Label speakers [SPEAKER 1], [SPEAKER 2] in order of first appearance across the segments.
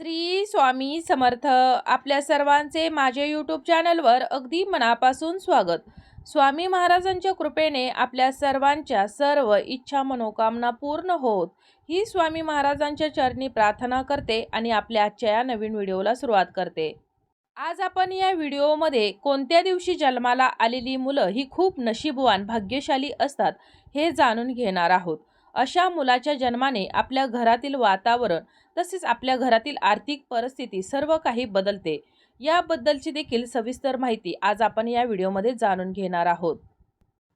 [SPEAKER 1] श्री स्वामी समर्थ. आपल्या सर्वांचे माझे यूट्यूब चॅनलवर अगदी मनापासून स्वागत. स्वामी महाराजांच्या कृपेने आपल्या सर्वांच्या सर्व इच्छा मनोकामना पूर्ण होत. ही स्वामी महाराजांच्या चरणी प्रार्थना करते आणि आपल्या आजच्या या नवीन व्हिडिओला सुरुवात करते. आज आपण या व्हिडिओमध्ये कोणत्या दिवशी जन्माला आलेली मुलं ही खूप नशीबवान भाग्यशाली असतात हे जाणून घेणार आहोत. अशा मुलाच्या जन्माने आपल्या घरातील वातावरण तसेच आपल्या घरातील आर्थिक परिस्थिती सर्व काही बदलते. याबद्दलची देखील सविस्तर माहिती आज आपण या व्हिडिओमध्ये जाणून घेणार आहोत.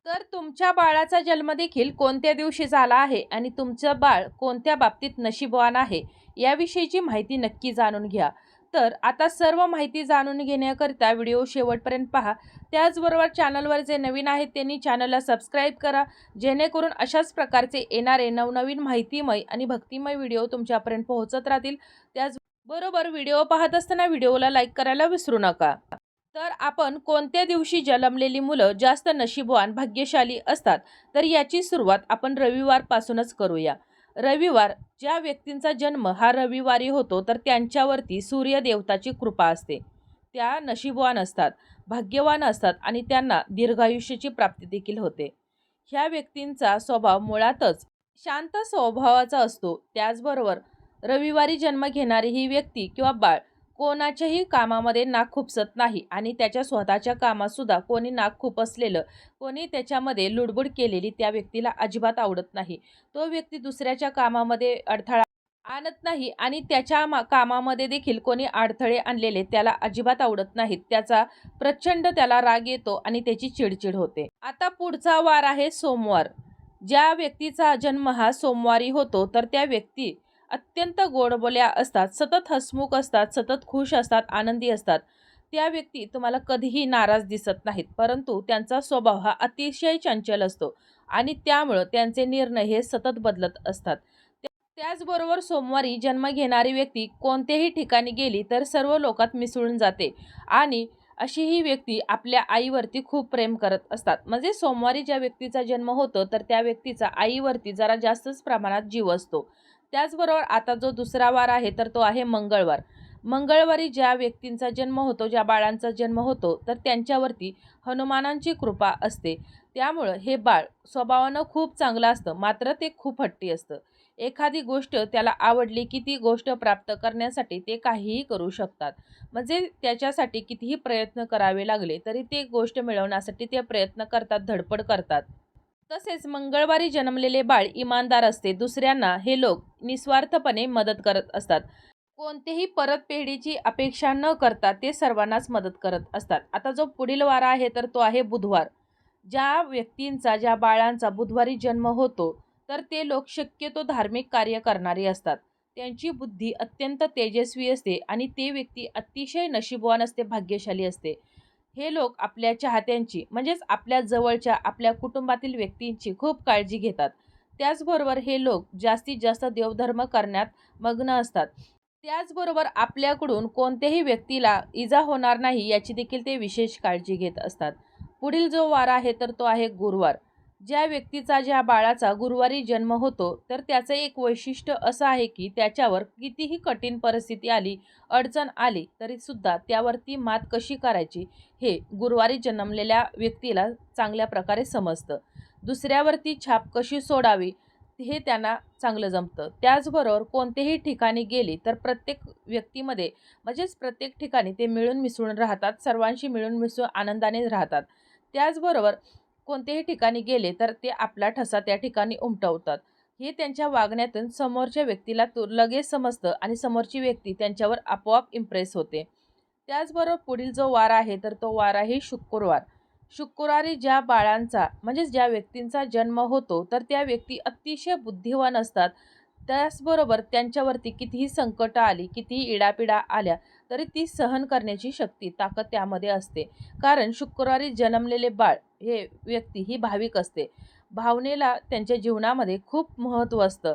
[SPEAKER 1] तर तुमच्या बाळाचा जन्म देखील कोणत्या दिवशी झाला आहे आणि तुमचं बाळ कोणत्या बाबतीत नशीबवान आहे याविषयीची माहिती नक्की जाणून घ्या. तर आता सर्व माहिती जाणून घेण्याकरिता व्हिडिओ शेवटपर्यंत पहा. त्याचबरोबर चॅनलवर जे नवीन आहेत त्यांनी चॅनलला सबस्क्राईब करा. जेणेकरून अशाच प्रकारचे येणारे नवनवीन माहितीमय आणि भक्तिमय व्हिडिओ तुमच्यापर्यंत पोहोचत राहतील. त्याचबरोबर व्हिडिओ पाहत असताना व्हिडिओला लाईक करायला विसरू नका. तर आपण कोणत्या दिवशी जन्मलेली मुलं जास्त नशीबवान भाग्यशाली असतात? तर याची सुरुवात आपण रविवारपासूनच करूया. रविवार ज्या व्यक्तींचा जन्म हा रविवारी होतो तर त्यांच्यावरती सूर्यदेवताची कृपा असते. त्या नशीबवान असतात भाग्यवान असतात आणि त्यांना दीर्घायुष्याची प्राप्ती देखील होते. ह्या व्यक्तींचा स्वभाव मुळातच शांत स्वभावाचा असतो. त्याचबरोबर रविवारी जन्म घेणारी ही व्यक्ती किंवा बाळ कोणाच्याही कामामध्ये नाक खुपसत नाही आणि त्याच्या स्वतःच्या कामातसुद्धा कोणी नाक खुपसलेलं कोणी त्याच्यामध्ये लुडबुड केलेली त्या व्यक्तीला अजिबात आवडत नाही. तो व्यक्ती दुसऱ्याच्या कामामध्ये अडथळा आणत नाही आणि त्याच्या मा कामामध्ये देखील कोणी अडथळे आणलेले त्याला अजिबात आवडत नाहीत. त्याचा प्रचंड त्याला राग येतो आणि त्याची चिडचिड होते. आता पुढचा वार आहे सोमवार. ज्या व्यक्तीचा जन्म हा सोमवारी होतो तर त्या व्यक्ती अत्यंत गोडबोल्या असतात सतत हसमुख असतात सतत खुश असतात आनंदी असतात. त्या व्यक्ती तुम्हाला कधीही नाराज दिसत नाहीत परंतु त्यांचा स्वभाव हा अतिशय चंचल असतो आणि त्यामुळं त्यांचे निर्णय हे सतत बदलत असतात. त्याचबरोबर सोमवारी जन्म घेणारी व्यक्ती कोणत्याही ठिकाणी गेली तर सर्व लोकात मिसळून जाते आणि अशी ही व्यक्ती आपल्या आईवरती खूप प्रेम करत असतात. म्हणजे सोमवारी ज्या व्यक्तीचा जन्म होतो तर त्या व्यक्तीचा आईवरती जरा जास्तच प्रमाणात जीव असतो. त्याचबरोबर आता जो दुसरा वार आहे तर तो आहे मंगळवार. मंगळवारी ज्या व्यक्तींचा जन्म होतो ज्या बाळांचा जन्म होतो तर त्यांच्यावरती हनुमानांची कृपा असते. त्यामुळं हे बाळ स्वभावानं खूप चांगलं असतं मात्र ते खूप हट्टी असतं. एखादी गोष्ट त्याला आवडली की ती गोष्ट प्राप्त करण्यासाठी ते काहीही करू शकतात. म्हणजे त्याच्यासाठी कितीही प्रयत्न करावे लागले तरी ते गोष्ट मिळवण्यासाठी ते प्रयत्न करतात धडपड करतात. तसेच मंगळवारी जन्मलेले बाळ इमानदार असते. दुसऱ्यांना हे लोक निस्वार्थपणे मदत करत असतात. कोणतेही परतफेडीची अपेक्षा न करता ते सर्वांनाच मदत करत असतात. आता जो पुढील वार आहे तर तो आहे बुधवार. ज्या व्यक्तींचा ज्या बाळांचा बुधवारी जन्म होतो तर ते लोक शक्यतो धार्मिक कार्य करणारे असतात. त्यांची बुद्धी अत्यंत तेजस्वी असते आणि ते व्यक्ती अतिशय नशीबवान असते भाग्यशाली असते. हे लोक आपल्या चाहत्यांची म्हणजेच आपल्या जवळच्या आपल्या कुटुंबातील व्यक्तींची खूप काळजी घेतात. त्याचबरोबर हे लोक जास्तीत जास्त देवधर्म करण्यात मग्न असतात. त्याचबरोबर आपल्याकडून कोणत्याही व्यक्तीला इजा होणार नाही याची देखील ते विशेष काळजी घेत असतात. पुढील जो वार आहे तर तो आहे गुरुवार. ज्या व्यक्तीचा ज्या बाळाचा गुरुवारी जन्म होतो तर त्याचं एक वैशिष्ट्य असं आहे की त्याच्यावर कितीही कठीण परिस्थिती आली अडचण आली तरीसुद्धा त्यावरती मात कशी करायची हे गुरुवारी जन्मलेल्या व्यक्तीला चांगल्या प्रकारे समजतं. दुसऱ्यावरती छाप कशी सोडावी हे त्यांना चांगलं जमतं. त्याचबरोबर कोणतेही ठिकाणी गेली तर प्रत्येक व्यक्तीमध्ये म्हणजेच प्रत्येक ठिकाणी ते मिळून मिसळून राहतात सर्वांशी मिळून मिसळून आनंदाने राहतात. त्याचबरोबर कोणत्याही ठिकाणी गेले तर ते आपला ठसा त्या ठिकाणी उमटवतात. हे त्यांच्या वागण्यातून समोरच्या व्यक्तीला तो लगेच समजतं आणि समोरची व्यक्ती त्यांच्यावर आपोआप इम्प्रेस होते. त्याचबरोबर पुढील जो वार आहे तर तो वार आहे शुक्रवार. शुक्रवारी ज्या बाळांचा म्हणजेच ज्या व्यक्तींचा जन्म होतो तर त्या व्यक्ती अतिशय बुद्धिवान असतात. त्याचबरोबर त्यांच्यावरती कितीही संकटं आली कितीही इडापिडा आल्या तरी ती सहन करण्याची शक्ती ताकद त्यामध्ये असते. कारण शुक्रवारी जन्मलेले बाळ हे व्यक्ती ही भाविक असते. भावनेला त्यांच्या जीवनामध्ये खूप महत्त्व असतं.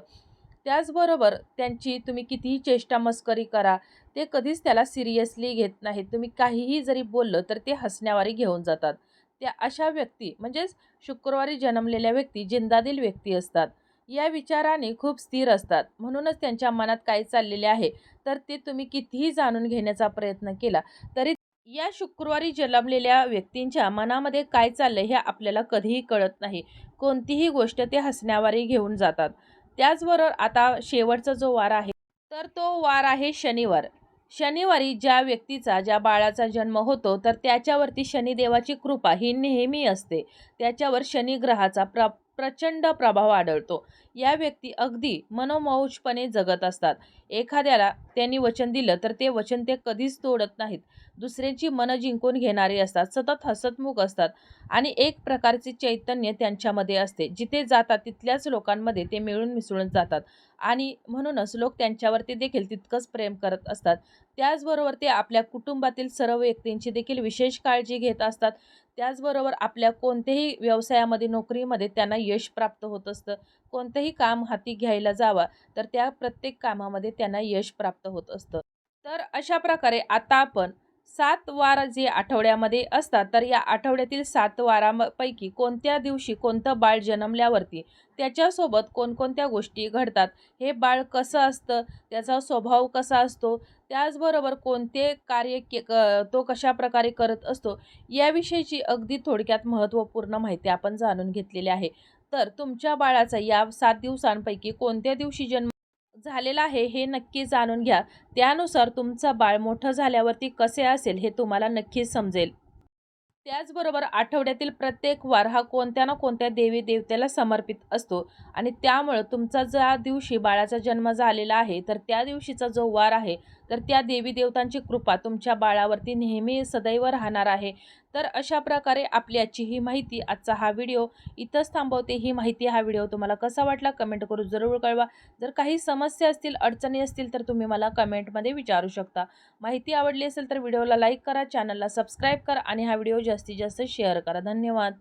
[SPEAKER 1] त्याचबरोबर त्यांची तुम्ही कितीही चेष्टा मस्करी करा ते कधीच त्याला सिरियसली घेत नाहीत. तुम्ही काहीही जरी बोललं तर ते हसण्यावारी घेऊन जातात. त्या अशा व्यक्ती म्हणजेच शुक्रवारी जन्मलेल्या व्यक्ती जिंदादिल व्यक्ती असतात. या विचाराने खूप स्थिर असतात. म्हणूनच त्यांच्या मनात काय चाललेले आहे तर ते तुम्ही कितीही जाणून घेण्याचा प्रयत्न केला तरी या शुक्रवारी जन्मलेल्या व्यक्तींच्या मनामध्ये काय चाललंय हे आपल्याला कधीही कळत नाही. कोणतीही गोष्ट ते हसण्यावारी घेऊन जातात. त्याचबरोबर आता शेवटचा जो वार आहे तर तो वार आहे शनिवार. शनिवारी ज्या व्यक्तीचा ज्या बाळाचा जन्म होतो तर त्याच्यावरती शनिदेवाची कृपा ही नेहमी असते. त्याच्यावर शनिग्रहाचा प्र प्रचंड प्रभाव आढळतो. या व्यक्ती अगदी मनोमौजपणे जगत असतात. एखाद्याला त्यांनी वचन दिलं तर ते वचन ते कधीच तोडत नाहीत. दुसऱ्यांची मनं जिंकून घेणारे असतात सतत हसतमुख असतात आणि एक प्रकारचे चैतन्य त्यांच्यामध्ये असते. जिथे जातात तिथल्याच लोकांमध्ये ते मिळून मिसळून जातात आणि म्हणूनच लोक त्यांच्यावरती देखील तितकंच प्रेम करत असतात. त्याचबरोबर ते आपल्या कुटुंबातील सर्व व्यक्तींची देखील विशेष काळजी घेत असतात. त्याचबरोबर आपल्या कोणत्याही व्यवसायामध्ये नोकरीमध्ये त्यांना यश प्राप्त होत असतं. कोणतंही काम हाती घ्यायला जावा तर त्या प्रत्येक कामामध्ये त्यांना यश प्राप्त होत असतं. तर अशा प्रकारे आता आपण सात वार जे आठवड्यामध्ये असतात तर या आठवड्यातील सात वारापैकी कोणत्या दिवशी कोणतं बाळ जन्मल्यावरती त्याच्यासोबत कोणकोणत्या गोष्टी घडतात हे बाळ कसं असतं त्याचा स्वभाव कसा असतो त्याचबरोबर कोणते कार्य के क तो कशा प्रकारे करत असतो याविषयीची अगदी थोडक्यात महत्त्वपूर्ण माहिती आपण जाणून घेतलेली आहे. तर तुमच्या बाळाचा या सात दिवसांपैकी कोणत्या दिवशी जन्म झालेला आहे हे नक्की जाणून घ्या. त्यानुसार तुमचं बाळ मोठं झाल्यावरती कसे असेल हे तुम्हाला नक्कीच समजेल. त्याचबरोबर आठवड्यातील प्रत्येक वार हा कोणत्या ना कोणत्या देवी देवतेला समर्पित असतो आणि त्यामुळं तुमचा ज्या दिवशी बाळाचा जन्म झालेला आहे तर त्या दिवशीचा जो वार आहे तर त्या देवी देवतांची कृपा तुमच्या बाळावरती नेहमी सदैव राहणार आहे. तर अशा प्रकारे आपली आजची ही माहिती आजचा हा व्हिडिओ इथंच थांबवते. ही माहिती हा व्हिडिओ तुम्हाला कसा वाटला कमेंट करून जरूर कळवा. जर काही समस्या असतील अडचणी असतील तर तुम्ही मला कमेंटमध्ये विचारू शकता. माहिती आवडली असेल तर व्हिडिओला लाईक करा चॅनलला सबस्क्राईब करा आणि हा व्हिडिओ जास्तीत जास्त शेअर करा. धन्यवाद.